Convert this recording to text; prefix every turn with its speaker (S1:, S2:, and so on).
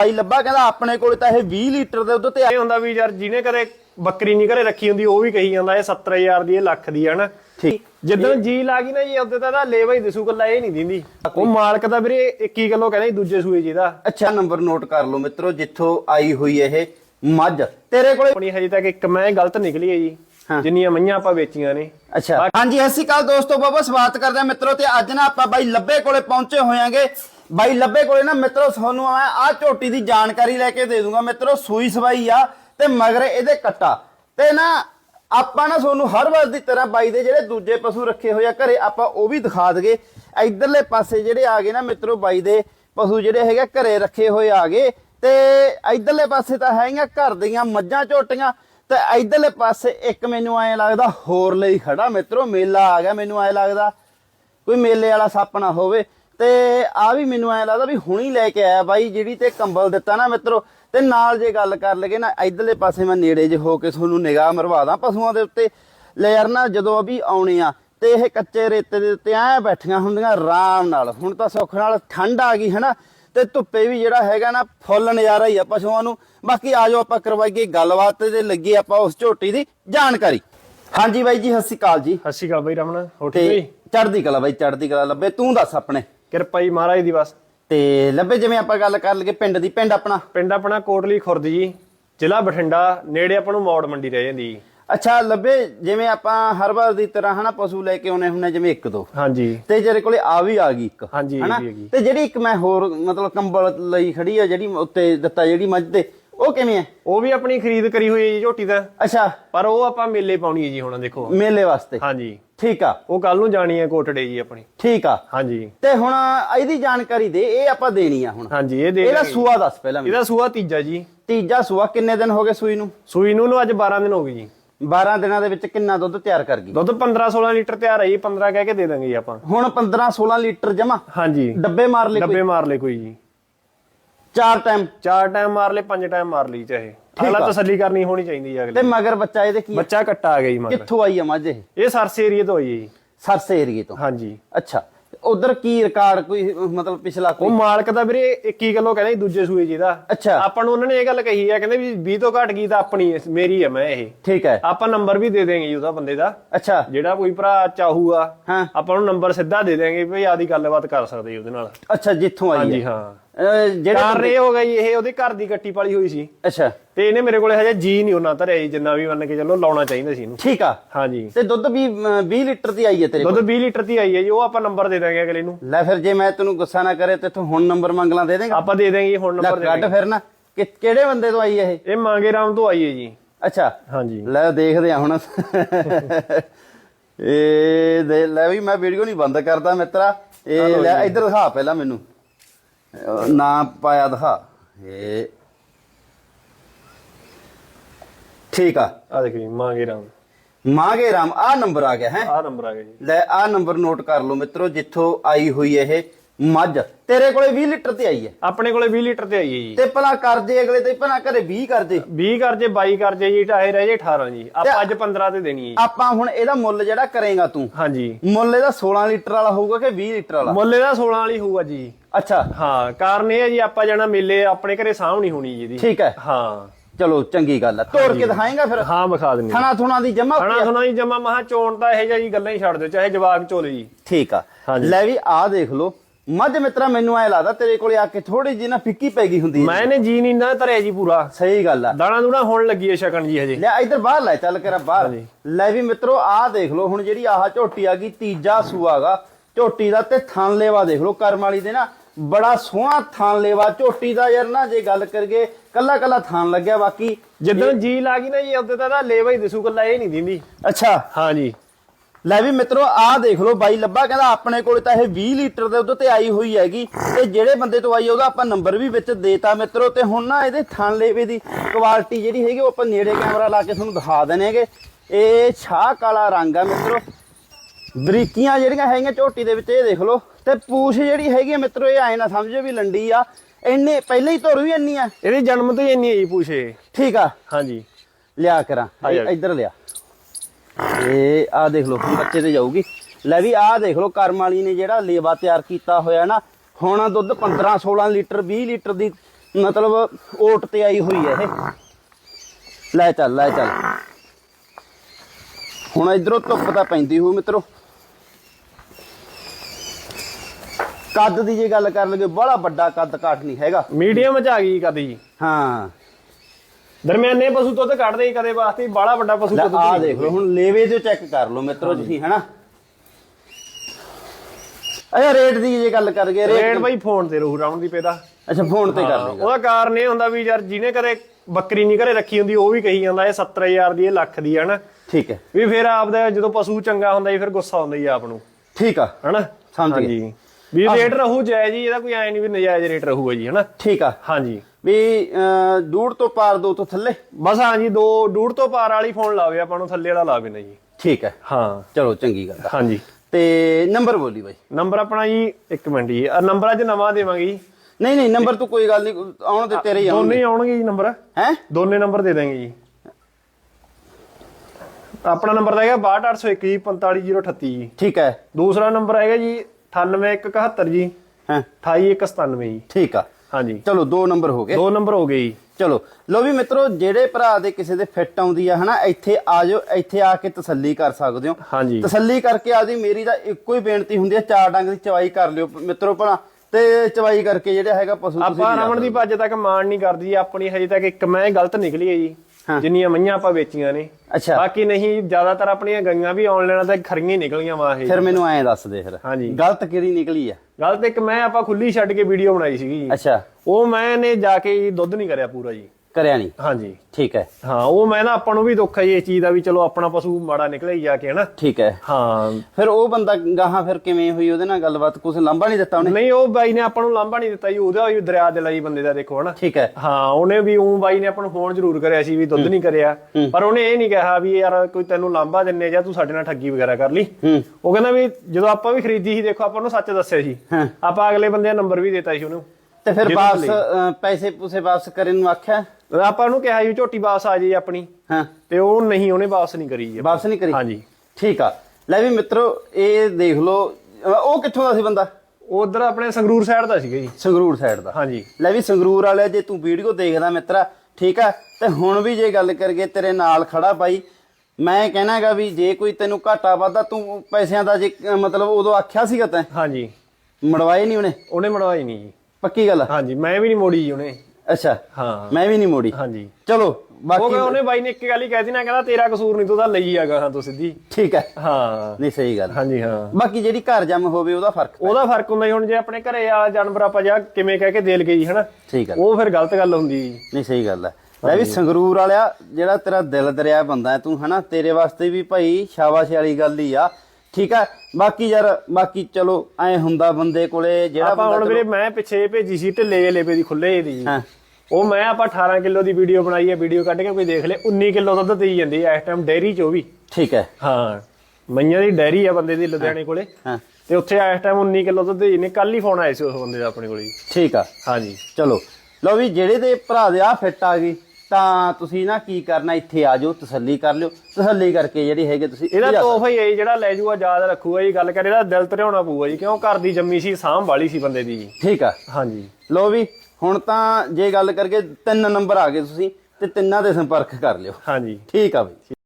S1: ਭਾਈ ਲੱਭਾ ਕਹਿੰਦਾ ਆਪਣੇ ਕੋਲ ਤਾਂ ਇਹ 20 ਲੀਟਰ ਦੇ ਦੁੱਧ ਤੇ
S2: ਇਹ ਹੁੰਦਾ ਵੀ ਯਾਰ ਜਿਹਨੇ ਕਦੇ ਬੱਕਰੀ ਨਹੀਂ ਘਰੇ ਰੱਖੀ ਹੁੰਦੀ ਉਹ ਵੀ ਕਹੀ ਜਾਂਦਾ ਇਹ 70000 ਦੀ ਇਹ ਲੱਖ ਦੀ ਹੈ ਨਾ
S1: ਠੀਕ।
S2: ਜਦੋਂ ਜੀ ਲਾ ਗਈ ਨਾ ਜੀ ਉਹਦੇ ਤਾਂ ਲੇਵਾ ਹੀ ਦਿਸੂ ਕੱਲਾ ਇਹ ਨਹੀਂ ਦਿੰਦੀ। ਉਹ ਮਾਲਕ ਦਾ ਵੀਰੇ 21 ਕਿਲੋ ਕਹਿੰਦਾ ਦੂਜੇ ਸੂਏ ਜੀ ਦਾ
S1: ਅੱਛਾ। ਨੰਬਰ ਨੋਟ ਕਰ ਲਓ ਮਿੱਤਰੋ ਜਿੱਥੋਂ ਆਈ ਹੋਈ ਇਹ ਮੱਝ। ਤੇਰੇ ਕੋਲੇ
S2: ਆਪਣੀ ਹਜੇ ਤੱਕ ਇੱਕ ਮੈਂ ਗਲਤ ਨਿਕਲੀ ਹੈ ਜੀ। ਜਿੰਨੀਆਂ ਮਈਆਂ ਆਪਾਂ ਵੇਚੀਆਂ ਨੇ।
S1: ਅੱਛਾ। ਹਾਂਜੀ ਸਤਿ ਸ਼੍ਰੀ ਅਕਾਲ ਦੋਸਤੋ ਬਾਬਾ ਸਵਾਗਤ ਕਰਦੇ ਹਾਂ ਮਿੱਤਰੋ ਤੇ ਅੱਜ ਨਾ ਆਪਾਂ ਬਾਈ ਲੱਭੇ ਕੋਲੇ ਪਹੁੰਚੇ ਹੋਇਆਂਗੇ। ਬਾਈ, ਲੱਭੇ ਕੋਲੇ ਨਾ ਮਿੱਤਰੋ, ਤੁਹਾਨੂੰ ਮੈਂ ਆ ਝੋਟੀ ਦੀ ਜਾਣਕਾਰੀ ਲੈ ਕੇ ਦੇ ਦੂੰਗਾ। ਮਿੱਤਰੋ, ਸੂਈ ਸਵਾਈ ਆ ਤੇ ਮਗਰ ਇਹਦੇ ਕੱਟਾ। ਤੇ ਨਾ, ਆਪਾਂ ਨਾ ਤੁਹਾਨੂੰ ਹਰ ਵਾਰ ਦੀ ਤਰ੍ਹਾਂ ਬਾਈ ਦੇ ਜਿਹੜੇ ਦੂਜੇ ਪਸ਼ੂ ਰੱਖੇ ਹੋਏ ਆ ਘਰੇ, ਆਪਾਂ ਉਹ ਵੀ ਦਿਖਾ ਦਗੇ ਇਧਰਲੇ ਪਾਸੇ ਜਿਹੜੇ ਆ ਗਏ ਨਾ ਮਿੱਤਰੋ ਬਾਈ ਦੇ ਪਸ਼ੂ ਜਿਹੜੇ ਹੈਗੇ ਘਰੇ ਰੱਖੇ ਹੋਏ ਆ ਗਏ। ਤੇ ਇਧਰਲੇ ਪਾਸੇ ਤਾਂ ਹੈਗੀਆਂ ਘਰ ਦੀਆਂ ਮੱਝਾਂ ਝੋਟੀਆਂ। ਤੇ ਇਧਰਲੇ ਪਾਸੇ ਇੱਕ ਮੈਨੂੰ ਐਂ ਲੱਗਦਾ ਹੋਰ ਲਈ ਖੜਾ ਮਿੱਤਰੋ, ਮੇਲਾ ਆ ਗਿਆ ਮੈਨੂੰ ਐਂ ਲੱਗਦਾ। ਕੋਈ ਮੇਲੇ ਵਾਲਾ ਸੱਪ ਨਾ ਹੋਵੇ। ਤੇ ਆ ਵੀ ਮੈਨੂੰ ਐਂ ਲੱਗਦਾ ਵੀ ਹੁਣੀ ਲੈ ਕੇ ਆਇਆ ਬਾਈ ਜਿਹੜੀ ਤੇ ਕੰਬਲ ਦਿੱਤਾ ਨਾ ਮਿੱਤਰੋ ਤੇ ਨਾਲ ਜੇ ਗੱਲ ਕਰ ਲਗੇ ਨਾ ਇਧਰਲੇ ਪਾਸੇ ਮੈਂ ਨੇੜੇ ਜੇ ਹੋ ਕੇ ਤੁਹਾਨੂੰ ਨਿਗਾਹ ਮਰਵਾ ਦਾਂ ਪਸ਼ੂਆਂ ਦੇ ਉੱਤੇ। ਲੈ ਯਾਰ ਨਾ ਜਦੋਂ ਅਭੀ ਆਉਣੇ ਆ ਤੇ ਇਹ ਕੱਚੇ ਰੇਤੇ ਦੇ ਉੱਤੇ ਐ ਬੈਠੀਆਂ ਹੁੰਦੀਆਂ ਆਰਾਮ ਨਾਲ। ਹੁਣ ਤਾਂ ਸੁੱਖ ਨਾਲ ਠੰਡ ਆ ਗਈ ਹੈ ਨਾ ਤੇ ਧੁੱਪੇ ਵੀ ਜਿਹੜਾ ਹੈਗਾ ਨਾ ਫੁੱਲ ਨਜ਼ਾਰਾ ਹੀ ਆ ਪਸ਼ੂਆਂ ਨੂੰ। ਬਾਕੀ ਆਜੋ ਆਪਾਂ ਕਰਵਾਈਏ ਗੱਲਬਾਤ ਤੇ ਲੱਗੇ ਆਪਾਂ ਉਸ ਝੋਟੀ ਦੀ ਜਾਣਕਾਰੀ। ਹਾਂਜੀ ਬਾਈ ਜੀ ਸਤਿ ਸ਼੍ਰੀ ਅਕਾਲ ਜੀ।
S2: ਸਤਿ ਸ਼੍ਰੀ ਅਕਾਲ ਬਈ ਰਮਨ ਹੋ ਠੀਕ
S1: ਚੜ੍ਹਦੀ ਕਲਾ ਬਾਈ ਚੜ੍ਹਦੀ ਕਲਾ ਲੱਭੇ। ਤੂੰ ਦੱਸ ਆਪਣੇ।
S2: ਕਿਰਪਾ ਜੀ ਮਹਾਰਾਜ ਦੀ ਬਸ।
S1: ਤੇ ਲੱਭੇ ਜਿਵੇਂ ਆਪਾਂ ਗੱਲ ਕਰ ਲਈਏ ਪਿੰਡ ਦੀ ਪਿੰਡ ਆਪਣਾ?
S2: ਪਿੰਡ ਆਪਣਾ ਕੋਟਲੀ ਖੁਰਦ ਜੀ ਜ਼ਿਲ੍ਹਾ ਬਠਿੰਡਾ ਨੇੜੇ ਆਪਾਂ ਨੂੰ ਮੌੜ ਮੰਡੀ ਰਹਿ ਜਾਂਦੀ ਜੀ।
S1: ਅੱਛਾ ਲੱਭੇ ਜਿਵੇਂ ਆਪਾਂ ਹਰ ਵਾਰ ਦੀ ਤਰ੍ਹਾਂ ਹਨਾ ਪਸ਼ੂ ਲੈ ਕੇ ਆਉਨੇ ਹੁੰਨੇ ਜਿਵੇਂ ਇੱਕ ਦੋ।
S2: ਹਾਂਜੀ।
S1: ਤੇ ਜਿਹੜੇ ਕੋਲੇ ਆ ਵੀ ਆ ਗਈ ਇੱਕ
S2: ਹਾਂਜੀ,
S1: ਹਨਾ? ਤੇ ਜਿਹੜੀ ਇੱਕ ਮੈਂ ਹੋਰ ਮਤਲਬ ਕੰਬਲ ਲਈ ਖੜੀ ਆ ਜਿਹੜੀ ਉੱਤੇ ਦਿੱਤਾ ਜਿਹੜੀ ਮੱਝ ਦੇ ਉਹ ਕਿਵੇਂ ਹੈ
S2: ਉਹ ਵੀ ਆਪਣੀ ਖਰੀਦ ਕਰੀ ਹੋਈ ਹੈ ਜੀ ਝੋਟੀ ਦਾ
S1: ਅੱਛਾ।
S2: ਪਰ ਉਹ ਆਪਾਂ ਮੇਲੇ ਪਾਉਣੀ ਹੈ ਜੀ ਹੁਣ ਦੇਖੋ।
S1: ਮੇਲੇ ਵਾਸਤੇ।
S2: ਹਾਂਜੀ।
S1: ਠੀਕ ਆ।
S2: ਉਹ ਕੱਲ ਨੂੰ ਜਾਣੀ ਹੈ ਕੋਟੜੇ ਜੀ ਆਪਣੀ।
S1: ਠੀਕ ਆ।
S2: ਹਾਂਜੀ।
S1: ਤੇ ਹੁਣ ਇਹਦੀ ਜਾਣਕਾਰੀ ਦੇ ਇਹ ਆਪਾਂ ਦੇਣੀ ਆ ਹੁਣ।
S2: ਹਾਂਜੀ ਇਹ ਦੇ
S1: ਇਹਦਾ। ਸੂਆ ਦੱਸ ਪਹਿਲਾਂ
S2: ਇਹਦਾ ਸੂਆ ਤੀਜਾ ਜੀ।
S1: ਤੀਜਾ ਸੂਆ ਕਿੰਨੇ ਦਿਨ ਹੋ ਗਏ ਸੂਈ ਨੂੰ?
S2: ਸੂਈ ਨੂੰ ਨੂੰ ਅੱਜ 12 ਦਿਨ ਹੋ ਗਏ ਜੀ।
S1: 12 ਦਿਨਾਂ ਦੇ ਵਿੱਚ ਕਿੰਨਾ ਦੁੱਧ ਤਿਆਰ ਕਰ ਗਈ?
S2: ਦੁੱਧ 15 16 ਲੀਟਰ ਤਿਆਰ ਹੈ ਜੀ 15 ਕਹਿ ਕੇ ਦੇ ਦਾਂਗੇ ਆਪਾਂ।
S1: ਹੁਣ 15 16 ਲੀਟਰ ਜਮਾ?
S2: ਹਾਂਜੀ।
S1: ਡੱਬੇ ਮਾਰ ਲਏ ਕੋਈ?
S2: ਡੱਬੇ ਮਾਰ ਲੈ ਕੋਈ ਜੀ।
S1: ਚਾਰ ਟਾਈਮ
S2: ਚਾਰ ਟਾਈਮ ਮਾਰ ਲੈ ਪੰਜ ਟਾਈਮ ਮਾਰ ਲਈ ਚਾਹੇ। ਅਗਲਾ
S1: ਆ।
S2: ਤਸੱਲੀ ਕਰਨੀ ਹੋਣੀ ਚਾਹੀਦੀ ਹੈ
S1: ਤੇ
S2: ਅਗਲੇ
S1: ਮਗਰ ਬੱਚਾ ਇਹਦੇ ਕੀ ਆ?
S2: ਬੱਚਾ ਕੱਟਾ ਆ ਗਿਆ ਜੀ ਮਗਰ।
S1: ਕਿੱਥੋਂ ਆਈ ਆ ਮੱਝ? ਇਹ
S2: ਇਹ ਸਰਸੇ ਏਰੀਏ ਤੋਂ ਆਈ ਹੈ ਜੀ।
S1: ਸਰਸੇ ਏਰੀਏ ਤੋਂ?
S2: ਹਾਂਜੀ।
S1: ਅੱਛਾ। ਉਧਰ ਕੀ ਰਿਕਾਰਡ ਕੋਈ ਮਤਲਬ ਪਿਛਲਾ
S2: ਉਹ
S1: ਕੋਈ
S2: ਮਾਲਕ ਦਾ ਵੀਰੇ 21 ਕਿਲੋ ਕਹਿੰਦਾ ਜੀ ਦੂਜੇ ਸੂਏ ਜੀ ਦਾ
S1: ਅੱਛਾ।
S2: ਆਪਾਂ ਨੂੰ ਉਹਨਾਂ ਨੇ ਇਹ ਗੱਲ ਕਹੀ ਹੈ ਕਹਿੰਦੇ ਵੀ 20 ਤੋਂ ਘਟ ਗਈ ਤਾਂ ਆਪਣੀ ਹੈ, ਮੇਰੀ ਹੈ ਮੈਂ ਇਹ।
S1: ਠੀਕ ਹੈ।
S2: ਆਪਾਂ ਨੰਬਰ ਵੀ ਦੇ ਦੇਂਗੇ ਜੀ ਉਹਦਾ ਬੰਦੇ ਦਾ।
S1: ਅੱਛਾ।
S2: ਜਿਹੜਾ ਕੋਈ ਭਰਾ ਚਾਹੂਗਾ
S1: ਹਾਂ।
S2: ਆਪਾਂ ਨੂੰ ਨੰਬਰ ਸਿੱਧਾ ਦੇ ਦੇਂਗੇ ਵੀ ਆਦੀ ਗੱਲਬਾਤ ਕਰ ਸਕਦੇ ਜੀ ਉਹਦੇ ਨਾਲ।
S1: ਅੱਛਾ ਜਿੱਥੋਂ ਆਈ
S2: ਹਾਂਜੀ
S1: ਹੈ।
S2: ਹਾਂ
S1: ਅਹ, ਜਿਹੜੇ
S2: ਕਾਰਨ ਇਹ ਹੋ ਜੀ ਇਹ ਉਹਦੇ ਘਰ ਦੀ ਕੱਟੀ ਪਾਲੀ ਹੋਈ ਸੀ।
S1: ਅੱਛਾ।
S2: ਤੇ ਇਹਨੇ ਮੇਰੇ ਕੋਲੇ ਹਜੇ ਜੀ ਨਹੀਂ ਉਹਨਾਂ ਧਰਿਆ ਜੀ ਜਿੰਨਾ ਵੀ ਮੰਨ ਕੇ ਚੱਲੋ ਲਾਉਣਾ ਚਾਹੀਦਾ ਸੀ ਇਹਨੂੰ।
S1: ਠੀਕ ਆ।
S2: ਹਾਂਜੀ।
S1: ਤੇ ਦੁੱਧ ਵੀ ਅਹ, 20 ਲੀਟਰ ਦੀ ਆਈ ਹੈ ਤੇਰੇ
S2: ਦੁੱਧ
S1: ਕੋਲ?
S2: 20 ਲੀਟਰ ਦੀ ਆਈ ਹੈ ਜੀ ਉਹ ਆਪਾਂ ਨੰਬਰ ਦੇ ਦਾਂਗੇ ਅਗਲੇ ਨੂੰ।
S1: ਲੈ ਫਿਰ ਜੇ ਮੈਂ ਤੈਨੂੰ ਗੁੱਸਾ ਨਾ ਕਰੇ ਤੇ ਤੂੰ ਹੁਣ ਨੰਬਰ ਮੰਗ ਲਾਂ ਦੇ ਦੇਂਗਾ?
S2: ਆਪਾਂ ਦੇ ਦਾਂਗੇ ਹੁਣ ਨੰਬਰ ਦੇ ਦਾਂਗੇ
S1: ਫਿਰ ਨਾ। ਕਿ ਕਿਹੜੇ ਬੰਦੇ ਤੋਂ ਆਈ ਹੈ ਇਹ?
S2: ਇਹ ਮੰਗੇ ਰਾਮ ਤੋਂ ਆਈ ਹੈ ਜੀ।
S1: ਅੱਛਾ।
S2: ਹਾਂਜੀ।
S1: ਲੈ ਦੇਖਦੇ ਆ ਹੁਣ। ਇਹ ਦੇ ਲੈ ਵੀ ਮੈਂ ਵੀਡੀਓ ਨਹੀਂ ਬੰਦ ਕਰਦਾ ਮਿੱਤਰਾ। ਇਹ ਲੈ ਇੱਧਰ ਦਿਖਾ ਪਹਿਲਾਂ ਮੈਨੂੰ। ਨਾਂ ਪਾਇਆ ਦਿਖਾ। ਇਹ ਠੀਕ ਆ।
S2: ਆ ਦੇਖੋ ਜੀ ਮੰਗੇ ਰਾਮ।
S1: ਮਾਂਗੇ ਰਾਮ ਆ ਨੰਬਰ ਆ ਗਿਆ ਹੈ?
S2: ਆਹ ਨੰਬਰ ਆ ਗਿਆ ਜੀ।
S1: ਲੈ ਆ ਨੰਬਰ ਨੋਟ ਕਰ ਲਓ ਮਿੱਤਰੋ ਜਿੱਥੋਂ ਆਈ ਹੋਈ ਇਹ। ਮੱਝ। ਤੇਰੇ ਕੋਲੇ 20 ਲੀਟਰ ਤੇ ਆਈ ਹੈ।
S2: ਆਪਣੇ ਕੋਲੇ 20 ਲੀਟਰ ਤੇ ਆਈ ਹੈ ਜੀ।
S1: ਤੇ ਭਲਾ ਕਰ ਜੇ ਅਗਲੇ ਤੇ ਭਲਾ ਘਰੇ 20 ਕਰ ਜੇ।
S2: 20 ਕਰ ਜੇ 22 ਕਰ ਜੇ ਜੀ ਢਾਏ ਰਹਿ ਜੇ 18 ਜੀ। ਆਪਾਂ ਅੱਜ 15 ਤੇ ਦੇਣੀ ਹੈ ਜੀ।
S1: ਆਪਾਂ ਹੁਣ ਇਹਦਾ ਮੁੱਲ ਜਿਹੜਾ ਕਰੇਗਾ ਤੂੰ
S2: ਹਾਂਜੀ।
S1: ਮੁੱਲ ਇਹਦਾ 16 ਲੀਟਰ ਵਾਲਾ ਹੋਊਗਾ ਕਿ 20 ਲੀਟਰ ਵਾਲਾ?
S2: ਮੁੱਲ ਇਹਦਾ 16 ਵਾਲੀ ਹੋਊਗਾ ਜੀ।
S1: ਅੱਛਾ।
S2: ਹਾਂ ਕਾਰਨ ਇਹ ਹੈ ਜੀ ਆਪਾਂ ਜਾਣਾ ਮੇਲੇ ਆਪਣੇ ਘਰੇ ਨਹੀਂ ਹੋਣੀ ਜੀ ਇਹਦੀ।
S1: ਠੀਕ ਹੈ।
S2: ਹਾਂ।
S1: ਚਲੋ ਚੰਗੀ ਗੱਲ ਹੈ। ਤੋੜ ਕੇ ਦਿਖਾਏਗਾ ਫਿਰ?
S2: ਹਾਂ ਵਿਖਾ ਦਿੰਦੇ
S1: ਥਣਾ ਥੁਣਾ ਦੀ ਜਮਾ
S2: ਹਣਾ ਸੁਣਾ ਜੀ ਜਮਾ ਮਹਾ ਚੋਣ ਤਾਂ ਇਹ ਜਿਹਾ ਗੱਲਾਂ ਹੀ ਛੱਡ ਦਿਓ ਚਾਹੇ ਜਵਾਕ ਚੋਲੇ ਜੀ।
S1: ਠੀਕ ਆ। ਲੈ ਵੀ ਆ ਦੇਖ ਲਓ। ਮੱਝ ਮਿੱਤਰਾ ਮੈਨੂੰ ਐ ਲੱਗਦਾ ਤੇਰੇ ਕੋਲੇ ਆ ਕੇ ਥੋੜੀ ਜਿਹੀ ਨਾ ਫਿੱਕੀ ਪੈ ਗਈ ਹੁੰਦੀ ਹੈ
S2: ਮੈਂ ਨੇ ਜੀ ਨਹੀਂ ਨਾ ਧਰਿਆ ਜੀ ਪੂਰਾ।
S1: ਸਹੀ ਗੱਲ ਆ।
S2: ਦਾਣਾ ਦੂਣਾ ਹੋਣ ਲੱਗੀ ਹੈ ਛਕਣ ਜੀ ਹਜੇ।
S1: ਲੈ ਇੱਧਰ ਬਾਹਰ ਲੈ ਚੱਲ ਕੇ ਬਾਹਰ। ਲੈ ਵੀ ਮਿੱਤਰੋ ਆ ਦੇਖ ਲਓ ਹੁਣ ਜਿਹੜੀ ਆਹ ਝੋਟੀ ਆ ਗਈ ਤੀਜਾ ਸੂਆਗਾ ਝੋਟੀ ਦਾ ਤੇ ਥਣ ਲੇਵਾ ਦੇਖ ਲਓ ਕਰਮ ਵਾਲੀ ਦੇ ਨਾ। ਬੜਾ ਸੋਹਣਾ ਥਣ ਲੇਵਾ। ਝੋਟੀ ਦਾ ਯਾਰ ਨਾ ਜੇ ਗੱਲ ਕਰਗੇ ਕੱਲਾ ਕੱਲਾ ਥਣ ਲੱਗਿਆ ਬਾਕੀ।
S2: ਜਦੋਂ ਜੀ ਲਾ ਗਈ ਨਾ ਜੀ ਉਹਦੇ ਤਾਂ ਲੇਵਾ ਹੀ ਦਿਸੂ ਕੱਲਾ ਇਹ ਨਹੀਂ ਦਿੰਦੀ।
S1: ਅੱਛਾ।
S2: ਹਾਂਜੀ।
S1: ਲੈ ਵੀ ਮਿੱਤਰੋ ਆਹ ਦੇਖ ਲਓ ਬਾਈ ਲੱਭਾ ਕਹਿੰਦਾ ਆਪਣੇ ਕੋਲੇ ਤਾਂ ਇਹ 20 ਲੀਟਰ ਦੇ ਦੁੱਧ ਤੇ ਆਈ ਹੋਈ ਹੈਗੀ ਤੇ ਜਿਹੜੇ ਬੰਦੇ ਤੋਂ ਆਈ ਉਹਦਾ ਆਪਾਂ ਨੰਬਰ ਵੀ ਵਿੱਚ ਦੇਤਾ ਮਿੱਤਰੋ ਤੇ ਹੁਣ ਨਾ ਇਹਦੇ ਥਣ ਲੇਵੇ ਦੀ ਕੁਆਲਿਟੀ ਜਿਹੜੀ ਹੈਗੀ ਉਹ ਆਪਾਂ ਨੇੜੇ ਕੈਮਰਾ ਲਾ ਕੇ ਤੁਹਾਨੂੰ ਦਿਖਾ ਦਨੇਗੇ ਇਹ ਛਾਹ ਕਾਲਾ ਰੰਗ ਆ ਮਿੱਤਰੋ। ਬਰੀਕੀਆਂ ਜਿਹੜੀਆਂ ਹੈਗੀਆਂ ਝੋਟੀ ਦੇ ਵਿੱਚ ਇਹ ਦੇਖ ਲਓ। ਤੇ ਪੂਛ ਜਿਹੜੀ ਹੈਗੀ ਆ ਮਿੱਤਰੋ ਇਹ ਐ ਨਾ ਸਮਝੋ ਵੀ ਲੰਡੀ ਆ। ਇੰਨੇ ਪਹਿਲਾਂ ਹੀ ਧੁਰ ਵੀ ਇੰਨੀ ਆ।
S2: ਇਹਦੀ ਜਨਮ ਤੋਂ ਹੀ ਇੰਨੀ ਜੀ ਪੁੱਛੇ
S1: ਠੀਕ ਆ।
S2: ਹਾਂਜੀ।
S1: ਲਿਆ ਕਰਾਂ। ਇੱਧਰ ਲਿਆ। ਇਹ ਆ ਦੇਖ ਲਓ ਬੱਚੇ ਤੇ ਜਾਊਗੀ। ਲੈ ਵੀ ਆਹ ਦੇਖ ਲਓ ਕਰਮ ਵਾਲੀ ਨੇ ਜਿਹੜਾ ਲੇਵਾ ਤਿਆਰ ਕੀਤਾ ਹੋਇਆ ਨਾ ਹੁਣ ਦੁੱਧ 15 16 ਲੀਟਰ 20 ਲੀਟਰ ਦੀ ਮਤਲਬ ਓਟ ਤੇ ਆਈ ਹੋਈ ਹੈ ਇਹ। ਲੈ ਚੱਲ ਲੈ ਚੱਲ। ਹੁਣ ਇਧਰੋਂ ਧੁੱਪ ਤਾਂ ਪੈਂਦੀ ਹੋਊ ਮਿੱਤਰੋ। ਕੱਦ ਦੀ ਜੇ ਗੱਲ ਕਰ ਲਈਏ ਬੜਾ ਵੱਡਾ ਕੱਦ ਕਾਠ ਨਹੀਂ ਹੈਗਾ।
S2: ਮੀਡੀਅਮ ਚ ਆ ਗਈ ਕਦੀ ਜੀ।
S1: ਹਾਂ।
S2: ਦਰਮਿਆਨੇ ਪਸ਼ੂ ਦੁੱਧ ਕੱਢਦੇ ਹੀ ਕਦੇ ਵਾਸਤੇ ਬਾਲਾ ਵੱਡਾ ਪਸ਼ੂ
S1: ਲੈ
S2: ਦੁੱਧ
S1: ਆ
S2: ਨਹੀਂ
S1: ਦੇਖ ਲਓ ਹੁਣ ਲੇਵੇ ਤੇ ਚੈੱਕ ਕਰ ਲਓ ਮਿੱਤਰੋ ਤੁਸੀਂ ਹਨਾ? ਅੱਛਾ ਰੇਟ ਦੀ ਜੇ ਗੱਲ ਕਰ ਗਏ
S2: ਰੇਟ
S1: ਰੇਟ
S2: ਬਾਈ ਫੋਨ ਤੇ ਰਹੂ ਰਾਉਣ ਦੀ ਪੇਦਾ।
S1: ਅੱਛਾ ਫੋਨ ਤੇ ਕਰ ਲੇਗਾ
S2: ਉਹਦਾ ਕਾਰਨ ਇਹ ਹੁੰਦਾ ਵੀ ਯਾਰ ਜਿਹਨੇ ਕਰੇ ਬੱਕਰੀ ਨਹੀਂ ਘਰੇ ਰੱਖੀ ਹੁੰਦੀ ਉਹ ਵੀ ਕਹੀ ਜਾਂਦਾ ਇਹ 70000 ਦੀ ਇਹ ਲੱਖ ਦੀ ਹੈ ਨਾ
S1: ਠੀਕ ਹੈ।
S2: ਵੀ ਫਿਰ ਆਪਦਾ ਜਦੋਂ ਪਸ਼ੂ ਚੰਗਾ ਹੁੰਦਾ ਜੀ ਫਿਰ ਗੁੱਸਾ ਆਉਂਦਾ ਹੀ ਆਪ ਨੂੰ।
S1: ਠੀਕ ਆ।
S2: ਹਨਾ?
S1: ਸਮਝ ਗਏ।
S2: ਹਾਂਜੀ। ਵੀ ਰੇਟ ਰਹੂ ਜਾਇਜ਼ ਜੀ ਇਹਦਾ ਕੋਈ ਐ ਨਹੀਂ ਵੀ ਨਜਾਇਜ਼ ਰੇਟ ਰਹੂਗਾ ਜੀ ਹਨਾ?
S1: ਠੀਕ ਆ।
S2: ਹਾਂਜੀ।
S1: ਵੀ ਡੂਢ ਤੋਂ ਪਾਰ ਦੋ ਤੋਂ ਥੱਲੇ।
S2: ਬਸ ਹਾਂਜੀ ਦੋ ਡੂੜ ਤੋਂ ਪਾਰ ਵਾਲੀ ਫੋਨ ਲਾਵੇ ਆਪਾਂ ਨੂੰ ਥੱਲੇ ਵਾਲਾ ਲਾਵੇ ਨਾ ਜੀ
S1: ਠੀਕ ਹੈ।
S2: ਹਾਂ।
S1: ਚਲੋ ਚੰਗੀ ਗੱਲ ਆ।
S2: ਹਾਂਜੀ।
S1: ਤੇ ਨੰਬਰ ਬੋਲੀ ਬਾਈ।
S2: ਨੰਬਰ ਆਪਣਾ ਜੀ ਇੱਕ ਮਿੰਟ ਜੀ ਆਹ ਨੰਬਰ ਅੱਜ ਨਵਾਂ ਦੇਵਾਂਗੇ ਜੀ।
S1: ਨਹੀਂ ਨਹੀਂ ਨੰਬਰ ਤੋਂ ਕੋਈ ਗੱਲ ਨਹੀਂ ਆਉਣ ਦੇ ਤੇਰੇ ਹੀ
S2: ਦੋਨੇ
S1: ਆਉਣਗੇ।
S2: ਹੀ ਆਉਣਗੇ ਜੀ ਨੰਬਰ।
S1: ਹੈ?
S2: ਦੋਨੇ ਨੰਬਰ ਦੇ ਦਾਂਗੇ ਜੀ। ਆਪਣਾ ਨੰਬਰ ਹੈਗਾ 62801 ਜੀ 45038 ਜੀ।
S1: ਠੀਕ ਹੈ।
S2: ਦੂਸਰਾ ਨੰਬਰ ਹੈਗਾ ਜੀ 98171 ਜੀ।
S1: ਹਾਂ।
S2: 28197 ਜੀ।
S1: ਠੀਕ ਆ।
S2: ਹਾਂਜੀ।
S1: ਚਲੋ ਦੋ ਨੰਬਰ ਹੋ ਗਏ।
S2: ਦੋ ਨੰਬਰ ਹੋ ਗਏ ਜੀ।
S1: ਚਲੋ ਲੋ ਵੀ ਮਿੱਤਰੋ ਜਿਹੜੇ ਭਰਾ ਦੇ ਕਿਸੇ ਦੇ ਫਿੱਟ ਆਉਂਦੀ ਆ ਹਨਾ ਇੱਥੇ ਆ ਜਾਓ ਇੱਥੇ ਆ ਕੇ ਤਸੱਲੀ ਕਰ ਸਕਦੇ ਹੋ।
S2: ਹਾਂਜੀ।
S1: ਤਸੱਲੀ ਕਰਕੇ ਆਦੀ ਮੇਰੀ ਤਾਂ ਇੱਕੋ ਹੀ ਬੇਨਤੀ ਹੁੰਦੀ ਹੈ ਚਾਰ ਡੰਗ ਦੀ ਚਵਾਈ ਕਰ ਲਿਓ। ਮਿੱਤਰੋ ਭਲਾ ਤੇ ਚਵਾਈ ਕਰਕੇ ਜਿਹੜਾ ਹੈਗਾ ਪਸ਼ੂ ਤੁਸੀਂ
S2: ਆਪਾਂ ਰਮਨ ਦੀ ਅੱਜ ਤੱਕ ਮਾਣ ਨਹੀਂ ਕਰਦੀ ਆਪਣੀ ਹਜੇ ਤੱਕ ਇੱਕ ਮੈਂ ਗਲਤ ਨਿਕਲੀ ਹੈ ਜੀ।
S1: ਹਾਂ।
S2: ਜਿੰਨੀਆਂ ਮਈਆਂ ਆਪਾਂ ਵੇਚੀਆਂ ਨੇ।
S1: ਅੱਛਾ।
S2: ਬਾਕੀ ਨਹੀਂ ਜ਼ਿਆਦਾਤਰ ਆਪਣੀਆਂ ਗਈਆਂ ਵੀ ਆਨਲਾਈਨ ਤਾਂ ਖਰੀਆਂ ਹੀ ਨਿਕਲੀਆਂ ਵਾ ਇਹ।
S1: ਫਿਰ ਮੈਨੂੰ ਐਂ ਦੱਸ ਦੇ ਫਿਰ।
S2: ਹਾਂਜੀ।
S1: ਗਲਤ ਕਿਹੜੀ ਨਿਕਲੀ ਆ?
S2: ਗਲਤ ਇੱਕ ਮੈਂ ਆਪਾਂ ਖੁੱਲੀ ਛੱਡ ਕੇ ਵੀਡੀਓ ਬਣਾਈ ਸੀਗੀ ਜੀ।
S1: ਅੱਛਾ।
S2: ਉਹ ਮੈਂ ਨੇ ਜਾ ਕੇ ਜੀ ਦੁੱਧ ਨਹੀਂ ਕਰਿਆ ਪੂਰਾ ਜੀ।
S1: ਕਰਿਆ ਨਹੀਂ।
S2: ਹਾਂਜੀ।
S1: ਠੀਕ ਹੈ।
S2: ਹਾਂ ਉਹ ਮੈਂ ਨਾ ਆਪਾਂ ਨੂੰ ਵੀ ਦੁੱਖ ਹੈ ਜੀ ਇਸ ਚੀਜ਼ ਦਾ ਵੀ ਚਲੋ ਆਪਣਾ ਪਸ਼ੂ ਮਾੜਾ ਨਿਕਲੇ ਹੀ ਜਾ ਕੇ ਹਨਾ।
S1: ਠੀਕ ਹੈ।
S2: ਹਾਂ।
S1: ਫਿਰ ਉਹ ਬੰਦਾ ਗਾਹਾਂ ਫਿਰ ਕਿਵੇਂ ਹੋਈ ਉਹਦੇ ਨਾਲ ਗੱਲਬਾਤ ਕੁਝ ਲਾਂਭਾ ਨਹੀਂ ਦਿੱਤਾ ਉਹਨੇ?
S2: ਨਹੀਂ ਉਹ ਬਾਈ ਨੇ ਆਪਾਂ ਨੂੰ ਲਾਂਭਾ ਨਹੀਂ ਦਿੱਤਾ ਜੀ ਉਹਦਾ ਵੀ ਦਰਿਆ ਦੇ ਲਈ ਬੰਦੇ ਦਾ ਦੇਖੋ ਹਨਾ।
S1: ਠੀਕ ਹੈ।
S2: ਹਾਂ ਉਹਨੇ ਵੀ ਉਹ ਬਾਈ ਨੇ ਆਪਾਂ ਨੂੰ ਫੋਨ ਜ਼ਰੂਰ ਕਰਿਆ ਸੀ ਵੀ ਦੁੱਧ ਨਹੀਂ ਕਰਿਆ ਪਰ ਉਹਨੇ ਇਹ ਨਹੀਂ ਕਿਹਾ ਵੀ ਯਾਰ ਕੋਈ ਤੈਨੂੰ ਲਾਂਭਾ ਦਿੰਨੇ ਜਾਂ ਤੂੰ ਸਾਡੇ ਨਾਲ ਠੱਗੀ ਵਗੈਰਾ ਕਰ ਲਈ। ਉਹ ਕਹਿੰਦਾ ਵੀ ਜਦੋਂ ਆਪਾਂ ਵੀ ਖਰੀਦੀ ਸੀ ਦੇਖੋ ਆਪਾਂ ਨੂੰ ਸੱਚ ਦੱਸਿਆ ਸੀ। ਆਪਾਂ ਅਗਲੇ ਬੰਦੇ ਦਾ ਨੰਬਰ ਵੀ ਦਿੱਤਾ ਸੀ ਉਹਨੂੰ।
S1: ਤੇ ਫਿਰ ਵਾਪਸ ਪੈਸੇ ਪੂਸੇ ਵਾਪਸ ਕਰਨ ਨੂੰ ਆਖਿਆ?
S2: ਆਪਾਂ ਉਹਨੂੰ ਕਿਹਾ ਸੀ ਝੋਟੀ ਵਾਪਸ ਆ ਜਾਈ ਆਪਣੀ।
S1: ਹਾਂ।
S2: ਤੇ ਉਹ ਨਹੀਂ ਉਹਨੇ ਵਾਪਸ ਨਹੀਂ ਕਰੀ ਜੀ
S1: ਵਾਪਸ ਨਹੀਂ ਕਰੀ?
S2: ਹਾਂਜੀ।
S1: ਠੀਕ ਆ। ਲੈ ਵੀ ਮਿੱਤਰੋ ਇਹ ਦੇਖ ਲਓ ਉਹ ਕਿੱਥੋਂ ਦਾ ਸੀ ਬੰਦਾ?
S2: ਉਧਰ ਆਪਣੇ ਸੰਗਰੂਰ ਸਾਈਡ ਦਾ ਸੀਗਾ ਜੀ।
S1: ਸੰਗਰੂਰ ਸਾਈਡ ਦਾ।
S2: ਹਾਂਜੀ।
S1: ਲੈ ਵੀ ਸੰਗਰੂਰ ਵਾਲੇ ਜੇ ਤੂੰ ਵੀਡੀਓ ਦੇਖਦਾ ਮਿੱਤਰਾ ਠੀਕ ਆ? ਤੇ ਹੁਣ ਵੀ ਜੇ ਗੱਲ ਕਰਗੇ ਤੇਰੇ ਨਾਲ ਖੜਾ ਬਾਈ ਮੈਂ ਕਹਿਣਾਗਾ ਵੀ ਜੇ ਕੋਈ ਤੈਨੂੰ ਘਾਟਾ ਵਾਧਾ ਤੂੰ ਪੈਸਿਆਂ ਦਾ ਜੇ ਮਤਲਬ ਉਦੋਂ ਆਖਿਆ ਸੀਗਾ ਤੈਂ?
S2: ਹਾਂਜੀ।
S1: ਮੜਵਾਏ ਨਹੀਂ ਉਹਨੇ?
S2: ਉਹਨੇ ਮੜਵਾਈ ਨਹੀਂ ਜੀ।
S1: ਪੱਕੀ ਗੱਲ?
S2: ਹਾਂਜੀ ਮੈਂ ਵੀ ਨਹੀਂ ਮੋੜੀ ਜੀ ਉਹਨੇ।
S1: ਅੱਛਾ।
S2: ਹਾਂ।
S1: ਮੈਂ ਵੀ ਨਹੀਂ ਮੋੜੀ।
S2: ਹਾਂਜੀ।
S1: ਚਲੋ
S2: ਉਹ
S1: ਬਾਕੀ
S2: ਉਹਨੇ ਬਾਈ ਨੇ ਇੱਕ ਗੱਲ ਹੀ ਕਹਿਤੀ ਨਾ ਕਹਿੰਦਾ ਤੇਰਾ ਕਸੂਰ ਨਹੀਂ ਤੂੰ ਤਾਂ ਲਈ ਆਗਾ ਹਾਂ ਤੂੰ ਸਿੱਧੀ।
S1: ਠੀਕ ਹੈ।
S2: ਹਾਂ।
S1: ਨਹੀਂ ਸਹੀ ਗੱਲ।
S2: ਹਾਂਜੀ ਹਾਂ।
S1: ਬਾਕੀ ਜਿਹੜੀ ਘਰ ਜੰਮ ਹੋਵੇ ਉਹਦਾ ਫ਼ਰਕ
S2: ਉਹਦਾ ਫ਼ਰਕ ਹੁੰਦਾ ਜੀ ਹੁਣ ਜੇ ਆਪਣੇ ਘਰੇ ਆ ਜਾਨਵਰ ਆਪਾਂ ਜਾ ਕਿਵੇਂ ਕਹਿ ਕੇ ਦੇਲ ਗਈ ਹਨਾ?
S1: ਠੀਕ ਹੈ।
S2: ਉਹ ਫਿਰ ਗਲਤ ਗੱਲ ਹੁੰਦੀ। ਜੀ
S1: ਨਹੀਂ ਸਹੀ ਗੱਲ ਹੈ। ਲੈ ਵੀ ਸੰਗਰੂਰ ਵਾਲਿਆ ਜਿਹੜਾ ਤੇਰਾ ਦਿਲ ਦਰਿਆ ਬੰਦਾ ਹੈ ਤੂੰ ਹਨਾ? ਤੇਰੇ ਵਾਸਤੇ ਵੀ ਭਾਈ ਸ਼ਾਬਾਸ਼ ਵਾਲੀ ਗੱਲ ਹੀ ਆ। ਠੀਕ ਹੈ। ਬਾਕੀ ਯਾਰ ਬਾਕੀ ਚਲੋ ਐ ਹੁੰਦਾ ਬੰਦੇ ਕੋਲੇ ਜਿਹੜਾ
S2: ਆਪਾਂ
S1: ਬੰਦਾ
S2: ਹੁਣ ਵੀਰੇ ਮੈਂ ਪਿੱਛੇ ਭੇਜੀ ਸੀ ਢਿੱਲੇ ਲੇਪੇ ਦੀ ਖੁੱਲੇ ਦੀ। ਜੀ
S1: ਹਾਂ।
S2: ਉਹ ਮੈਂ ਆਪਾਂ 18 ਕਿਲੋ ਦੀ ਵੀਡੀਓ ਬਣਾਈ ਹੈ ਵੀਡੀਓ ਕੱਢ ਕੇ ਕੋਈ ਦੇਖ ਲੇ 19 ਕਿਲੋ ਦੁੱਧ ਦੇਈ ਜਾਂਦੀ ਹੈ ਇਸ ਟਾਈਮ ਡੈਰੀ 'ਚ ਉਹ ਵੀ।
S1: ਠੀਕ ਹੈ।
S2: ਹਾਂ ਮਈਆਂ ਦੀ ਡੈਰੀ ਆ ਬੰਦੇ ਦੀ ਲੁਧਿਆਣੇ ਕੋਲੇ।
S1: ਹਾਂ।
S2: ਤੇ ਉੱਥੇ ਇਸ ਟਾਈਮ 19 ਕਿਲੋ ਦੁੱਧ ਦੇਈ ਨੇ ਕੱਲ ਹੀ ਫੋਨ ਆਇਆ ਸੀ ਉਸ ਬੰਦੇ ਦਾ ਆਪਣੇ ਕੋਲੇ।
S1: ਠੀਕ ਆ।
S2: ਹਾਂਜੀ।
S1: ਚਲੋ। ਲਓ ਵੀ ਜਿਹੜੇ ਦੇ ਭਰਾ ਦੇ ਆ ਫਿੱਟ ਆ ਗਈ ਤਾਂ ਤੁਸੀਂ ਨਾ ਕੀ ਕਰਨਾ ਇੱਥੇ ਆ ਜਾਓ ਤਸੱਲੀ ਕਰ ਲਿਓ। ਤਸੱਲੀ ਕਰਕੇ ਜਿਹੜੀ ਹੈਗੇ ਤੁਸੀਂ
S2: ਇਹਦਾ ਤੋਹਫਾ ਹੀ ਹੈ ਜਿਹੜਾ ਲੈ ਜੂਗਾ ਯਾਦ ਰੱਖੂਗਾ ਜੀ ਗੱਲ ਕਰੇ ਇਹਦਾ ਦਿਲ ਧਰਿਆਉਣਾ ਪਊਗਾ ਜੀ ਕਿਉਂ? ਘਰ ਦੀ ਜੰਮੀ ਸੀ ਸਾਂਭ ਵਾਲੀ ਸੀ ਬੰਦੇ ਦੀ ਜੀ।
S1: ਠੀਕ ਆ।
S2: ਹਾਂਜੀ।
S1: ਲਓ ਵੀ ਹੁਣ ਤਾਂ ਜੇ ਗੱਲ ਕਰਕੇ ਤਿੰਨ ਨੰਬਰ ਆ ਗਏ ਤੁਸੀਂ ਤੇ ਤਿੰਨਾਂ ਦੇ ਸੰਪਰਕ ਕਰ ਲਿਓ।
S2: ਹਾਂਜੀ।
S1: ਠੀਕ ਆ ਬਈ।